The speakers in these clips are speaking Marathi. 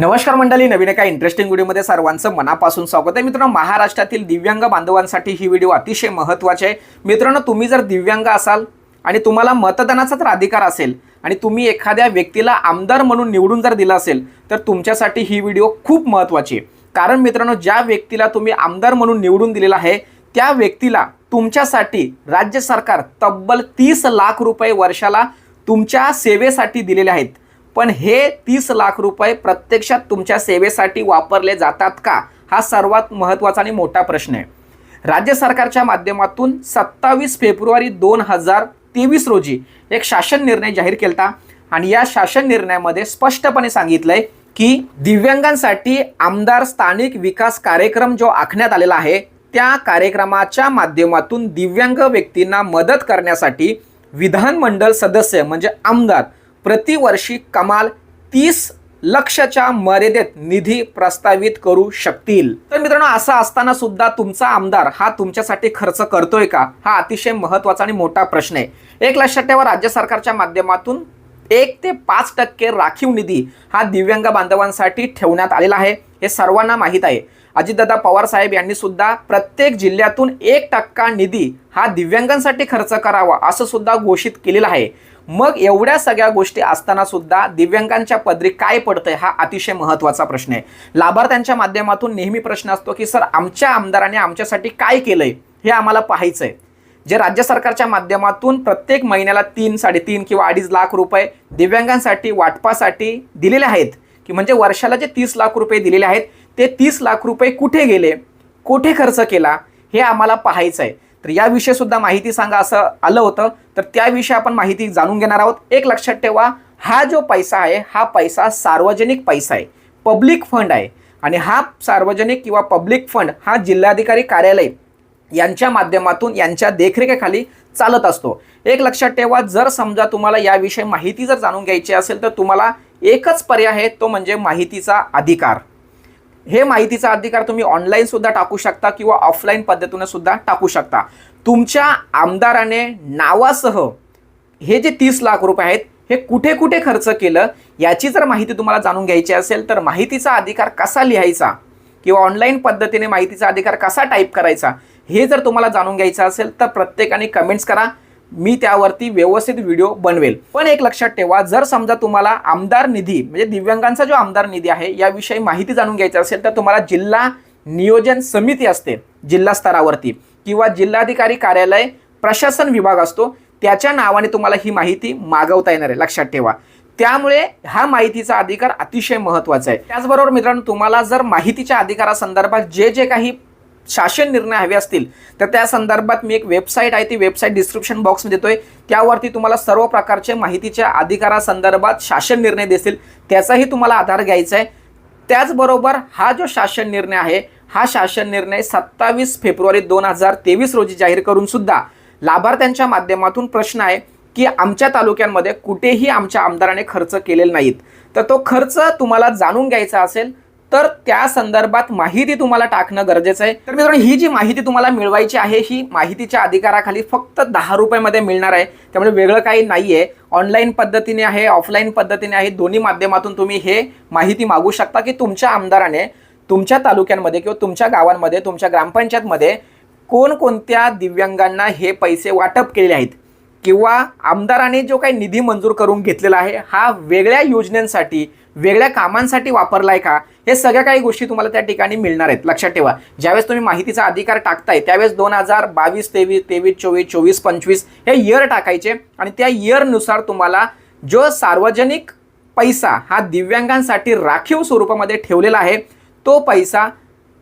नमस्कार मंडळी नवीन एका इंटरेस्टिंग व्हिडिओमध्ये सर्वांचं मनापासून स्वागत आहे. मित्रांनो महाराष्ट्रातील दिव्यांग बांधवांसाठी ही व्हिडिओ अतिशय महत्त्वाची आहे. मित्रांनो तुम्ही जर दिव्यांग असाल आणि तुम्हाला मतदानाचा तर अधिकार असेल आणि तुम्ही एखाद्या व्यक्तीला आमदार म्हणून निवडून जर दिला असेल तर तुमच्यासाठी ही व्हिडिओ खूप महत्त्वाची आहे. कारण मित्रांनो ज्या व्यक्तीला तुम्ही आमदार म्हणून निवडून दिलेला आहे त्या व्यक्तीला तुमच्यासाठी राज्य सरकार तब्बल तीस लाख रुपये वर्षाला तुमच्या सेवेसाठी दिलेले आहेत. पण हे तीस लाख रुपये प्रत्यक्षात तुमच्या सेवेसाठी वापरले जातात का? हा सर्वात महत्त्वाचा आणि मोठा प्रश्न आहे. राज्य सरकारच्या माध्यमातून सत्तावीस फेब्रुवारी दोन हजार तेवीस रोजी एक शासन निर्णय जाहीर केला आणि या शासन निर्णयामध्ये स्पष्टपणे सांगितलंय की दिव्यांगांसाठी आमदार स्थानिक विकास कार्यक्रम जो आखण्यात आलेला आहे त्या कार्यक्रमाच्या माध्यमातून दिव्यांग व्यक्तींना मदत करण्यासाठी विधानमंडळ सदस्य म्हणजे आमदार प्रतिवर्षी कमाल तीस लक्षच्या मर्यादेत निधी प्रस्तावित करू शकतील. तर मित्रांनो असं असताना सुद्धा तुमचा आमदार हा तुमच्यासाठी खर्च करतोय का? हा अतिशय महत्त्वाचा आणि मोठा प्रश्न आहे. एक लक्षात ठेवा राज्य सरकारच्या माध्यमातून एक ते पाच टक्के राखीव निधी हा दिव्यांग बांधवांसाठी ठेवण्यात आलेला आहे. हे सर्वांना माहीत आहे. अजितदादा पवार साहेब यांनी सुद्धा प्रत्येक जिल्ह्यातून एक टक्का निधी हा दिव्यांगांसाठी खर्च करावा असं सुद्धा घोषित केलेलं आहे. मग एवढ्या सगळ्या गोष्टी असताना सुद्धा दिव्यांगांच्या पदरी काय पडतंय हा अतिशय महत्त्वाचा प्रश्न आहे. लाभार्थ्यांच्या माध्यमातून नेहमी प्रश्न असतो की सर आमच्या आमदाराने आमच्यासाठी काय केलंय? हे आम्हाला पाहायचं आहे जे राज्य सरकारच्या माध्यमातून प्रत्येक महिन्याला तीन साडेतीन किंवा अडीच लाख रुपये दिव्यांगांसाठी वाटपासाठी दिलेले आहेत. की म्हणजे वर्षाला जे तीस लाख रुपये दिलेले आहेत ते तीस लाख रुपये कुठे गेले? कुठे खर्च केला? हे आम्हाला पाहायचं आहे तर याविषयी सुद्धा माहिती सांगा असं आलं होतं. तर त्याविषयी आपण माहिती जाणून घेणार आहोत. एक लक्षात ठेवा हा जो पैसा आहे हा पैसा सार्वजनिक पैसा आहे. पब्लिक फंड आहे. आणि हा सार्वजनिक किंवा पब्लिक फंड हा जिल्हाधिकारी कार्यालय यांच्या माध्यमातून यांच्या देखरेखीखाली चालत असतो. एक लक्षात ठेवा जर समजा तुम्हाला याविषयी माहिती जर जाणून घ्यायची असेल तर तुम्हाला एकच पर्याय आहे तो म्हणजे माहितीचा अधिकार. हे माहितीचा अधिकार तुम्ही ऑनलाईन सुद्धा टाकू शकता किंवा ऑफलाईन पद्धतीने सुद्धा टाकू शकता. तुमच्या आमदाराने नावासह हे जे तीस लाख रुपये आहेत हे कुठे कुठे खर्च केलं याची जर माहिती तुम्हाला जाणून घ्यायची असेल तर माहितीचा अधिकार कसा लिहायचा किंवा ऑनलाईन पद्धतीने माहितीचा अधिकार कसा टाईप करायचा हे जर तुम्हाला जाणून घ्यायचं असेल तर प्रत्येकाने कमेंट्स करा. मी त्यावरती व्यवस्थित व्हिडिओ बनवेल. पण एक लक्षात ठेवा जर समजा तुम्हाला आमदार निधी म्हणजे दिव्यांगांचा जो आमदार निधी आहे याविषयी माहिती जाणून घ्यायची असेल तर तुम्हाला जिल्हा नियोजन समिती असते जिल्हा स्तरावरती किंवा जिल्हाधिकारी कार्यालय प्रशासन विभाग असतो त्याच्या नावाने तुम्हाला ही माहिती मागवता येणार आहे लक्षात ठेवा. त्यामुळे हा माहितीचा अधिकार अतिशय महत्त्वाचा आहे. त्याचबरोबर मित्रांनो तुम्हाला जर माहितीच्या अधिकारासंदर्भात जे जे काही शासन निर्णय हवे असतील तर त्या संदर्भात मी एक वेबसाईट आहे ती वेबसाईट डिस्क्रिप्शन बॉक्समध्ये देतोय. त्यावरती तुम्हाला सर्व प्रकारचे माहितीच्या अधिकारासंदर्भात शासन निर्णय देतील त्याचाही तुम्हाला आधार घ्यायचा आहे. त्याचबरोबर हा जो शासन निर्णय आहे हा शासन निर्णय सत्तावीस फेब्रुवारी दोन हजार तेवीस रोजी जाहीर करून सुद्धा लाभार्थ्यांच्या माध्यमातून प्रश्न आहे की आमच्या तालुक्यांमध्ये कुठेही आमच्या आमदाराने खर्च केलेला नाहीत. तर तो खर्च तुम्हाला जाणून घ्यायचा असेल तर त्या संदर्भात माहिती तुम्हाला टाकणं गरजेचं आहे. तर मित्रांनो ही जी माहिती तुम्हाला मिळवायची आहे ही माहितीच्या अधिकाराखाली फक्त दहा रुपयामध्ये मिळणार आहे. त्यामुळे वेगळं काही नाही आहे ऑनलाईन पद्धतीने आहे ऑफलाईन पद्धतीने आहे दोन्ही माध्यमातून तुम्ही हे माहिती मागू शकता की तुमच्या आमदाराने तुमच्या तालुक्यांमध्ये किंवा तुमच्या गावांमध्ये तुमच्या ग्रामपंचायतमध्ये कोणकोणत्या दिव्यांगांना हे पैसे वाटप केलेले आहेत? किंवा आमदाराने जो काही निधी मंजूर करून घेतलेला आहे हा वेगळ्या योजनांसाठी वेगळ्या कामांसाठी वापरलाय का? हे सगळ्या काही गोष्टी तुम्हाला त्या ठिकाणी मिळणार आहेत. लक्षात ठेवा. ज्यावेळेस तुम्ही माहितीचा अधिकार टाकताय त्यावेळेस दोन हजार बावीस तेवीस तेवीस चोवीस चोवीस पंचवीस हे इयर टाकायचे आणि त्या इयरनुसार तुम्हाला जो सार्वजनिक पैसा हा दिव्यांगांसाठी राखीव स्वरूपामध्ये ठेवलेला आहे तो पैसा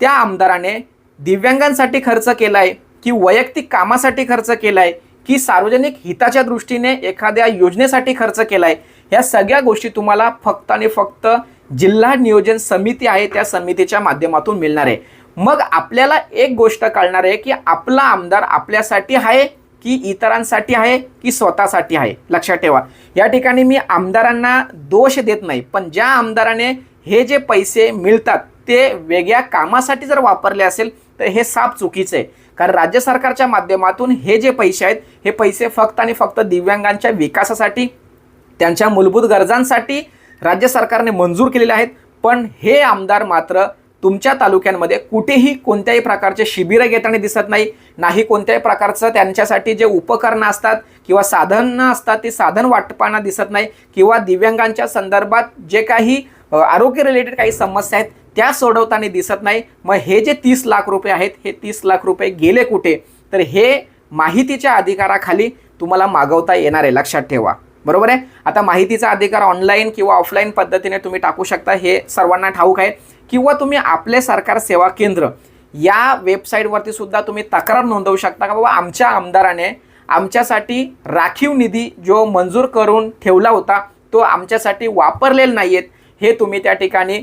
त्या आमदाराने दिव्यांगांसाठी खर्च केलाय की वैयक्तिक कामासाठी खर्च केलाय की सार्वजनिक हिताच्या दृष्टीने एखाद्या योजनेसाठी खर्च केलाय ह्या सगळ्या गोष्टी तुम्हाला फक्त आणि फक्त जिल्हा नियोजन समिती आहे त्या समितीच्या माध्यमातून मिळणार आहे. मग आपल्याला एक गोष्ट कळणार आहे की आपला आमदार आपल्यासाठी आहे की इतरांसाठी आहे की स्वतःसाठी आहे? लक्षात ठेवा. या ठिकाणी मी आमदारांना दोष देत नाही पण ज्या आमदाराने हे जे पैसे मिळतात ते वेगळ्या कामासाठी जर वापरले असेल तर हे साफ चुकीचं आहे. कारण राज्य सरकारच्या माध्यमातून हे जे पैसे आहेत हे पैसे फक्त आणि फक्त दिव्यांगांच्या विकासासाठी त्यांच्या मूलभूत गरजांसाठी राज्य सरकारने मंजूर केलेले आहेत. पण हे आमदार मात्र तुमच्या तालुक्यांमध्ये कुठेही कोणत्याही प्रकारचे शिबिरं घेताना दिसत नाही. नाही कोणत्याही प्रकारचं त्यांच्यासाठी जे उपकरणं असतात किंवा साधनं असतात ती साधन वाटपाना दिसत नाही किंवा दिव्यांगांच्या संदर्भात जे काही आरोग्य रिलेटेड काही समस्या आहेत त्या सोडवताना दिसत नाही. मग हे जे तीस लाख रुपये आहेत हे तीस लाख रुपये गेले कुठे? तर हे माहितीच्या अधिकाराखाली तुम्हाला मागवता येणार आहे. लक्षात ठेवा. बरोबर आहे? आता माहितीचा अधिकार ऑनलाईन किंवा ऑफलाईन पद्धतीने तुम्ही टाकू शकता हे सर्वांना ठाऊक आहे. किंवा तुम्ही आपले सरकार सेवा केंद्र या वेबसाईटवरती सुद्धा तुम्ही तक्रार नोंदवू शकता का? बाबा आमच्या आमदाराने आमच्यासाठी राखीव निधी जो मंजूर करून ठेवला होता तो आमच्यासाठी वापरलेला नाही आहेत हे तुम्ही त्या ठिकाणी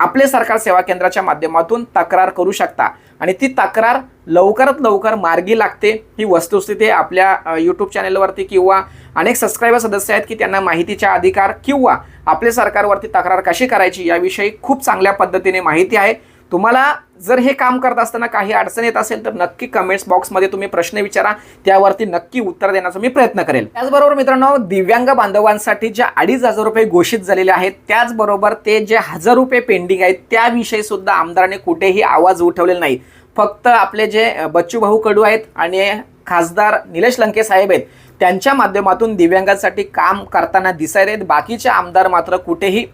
आपले सरकार सेवा केंद्राच्या माध्यमातून तक्रार करू शकता. आणि ती तक्रार लवकरात लवकर मार्गी लागते. ही वस्तुस्थिती आपल्या यूट्यूब चॅनलवरती किंवा अनेक सबस्क्रायबर सदस्य आहेत की त्यांना माहितीचा अधिकार किंवा आपल्या सरकारवरती तक्रार कशी करायची याविषयी खूप चांगल्या पद्धतीने माहिती आहे. तुम्हाला जर हे काम करत असताना काही अडचण येत असेल तर नक्की कमेंट्स बॉक्समध्ये तुम्ही प्रश्न विचारा. त्यावरती नक्की उत्तर देण्याचा मी प्रयत्न करेल. त्याचबरोबर मित्रांनो दिव्यांग बांधवांसाठी ज्या अडीच हजार रुपये घोषित झालेले आहेत त्याचबरोबर ते जे हजार रुपये पेंडिंग आहेत त्याविषयी सुद्धा आमदाराने कुठेही आवाज उठवलेला नाही. फक्त आपले जे बच्चू भाऊ कडू आहेत आणि खासदार निलेश लंके साहेब आहेत त्यांच्या माध्यमातून दिव्यांगांसाठी काम करताना दिसायला आहेत बाकीचे आमदार मात्र कुठेही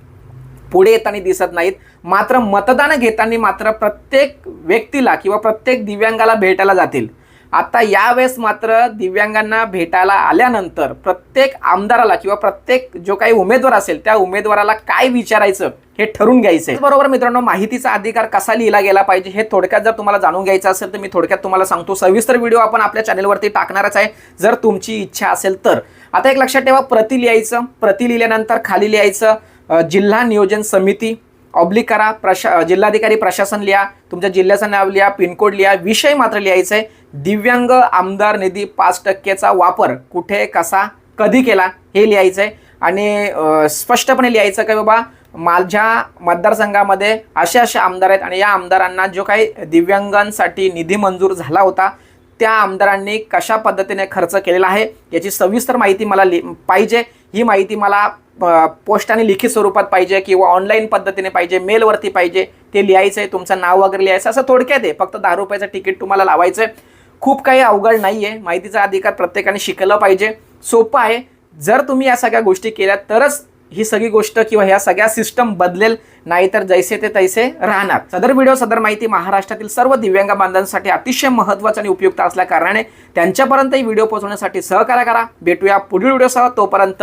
पुढे येताना दिसत नाहीत. मात्र मतदान घेताना मात्र प्रत्येक व्यक्तीला किंवा प्रत्येक दिव्यांगाला भेटायला जातील. आता यावेळेस मात्र दिव्यांगांना भेटायला आल्यानंतर प्रत्येक आमदाराला किंवा प्रत्येक जो काही उमेदवार असेल त्या उमेदवाराला काय विचारायचं हे ठरून घ्यायचं आहे बरोबर मित्रांनो माहितीचा अधिकार कसा लिहिला गेला पाहिजे हे थोडक्यात जर तुम्हाला जाणून घ्यायचं असेल तर मी थोडक्यात तुम्हाला सांगतो. सविस्तर व्हिडिओ आपण आपल्या चॅनलवरती टाकणारच आहे. जर तुमची इच्छा असेल तर. आता एक लक्षात ठेवा प्रति लिहायचं प्रति लिहिल्यानंतर खाली लिहायचं. जिल्हा नियोजन समिती ऑब्लिक करा प्रशा जिल्हाधिकारी प्रशासन लिहा तुमच्या जिल्ह्याचं नाव लिहा पिनकोड लिहा विषय मात्र लिहायचं. आहे दिव्यांग आमदार निधी पाच टक्केचा वापर कुठे कसा कधी केला हे लिहायचं. आहे आणि स्पष्टपणे लिहायचं की बाबा माझ्या मतदारसंघामध्ये असे असे आमदार आहेत आणि या आमदारांना जो काही दिव्यांगांसाठी निधी मंजूर झाला होता त्या आमदारांनी कशा पद्धतीने खर्च केलेला आहे याची सविस्तर माहिती मला लि पाहिजे. ही माहिती मला पोस्टाने लिखित स्वरूपात पाहिजे किंवा ऑनलाईन पद्धतीने पाहिजे मेलवरती पाहिजे ते लिहायचं आहे तुमचं नाव वगैरे लिहायचं असं थोडक्यात आहे. फक्त दहा रुपयाचं तिकीट तुम्हाला लावायचं आहे खूप काही अवघड नाही आहे माहितीचा अधिकार प्रत्येकाने शिकलं पाहिजे. सोपं आहे. जर तुम्ही या सगळ्या गोष्टी केल्या तरच ही सगळी गोष्ट किंवा ह्या सगळ्या सिस्टम बदलेल. नाहीतर जैसे ते तैसे राहणार. सदर व्हिडिओ सदर माहिती महाराष्ट्रातील सर्व दिव्यांग बांधवांसाठी अतिशय महत्त्वाचं आणि उपयुक्त असल्या कारणाने त्यांच्यापर्यंत ही व्हिडिओ पोहोचवण्यासाठी सहकार्य करा. भेटूया पुढील व्हिडिओसह तोपर्यंत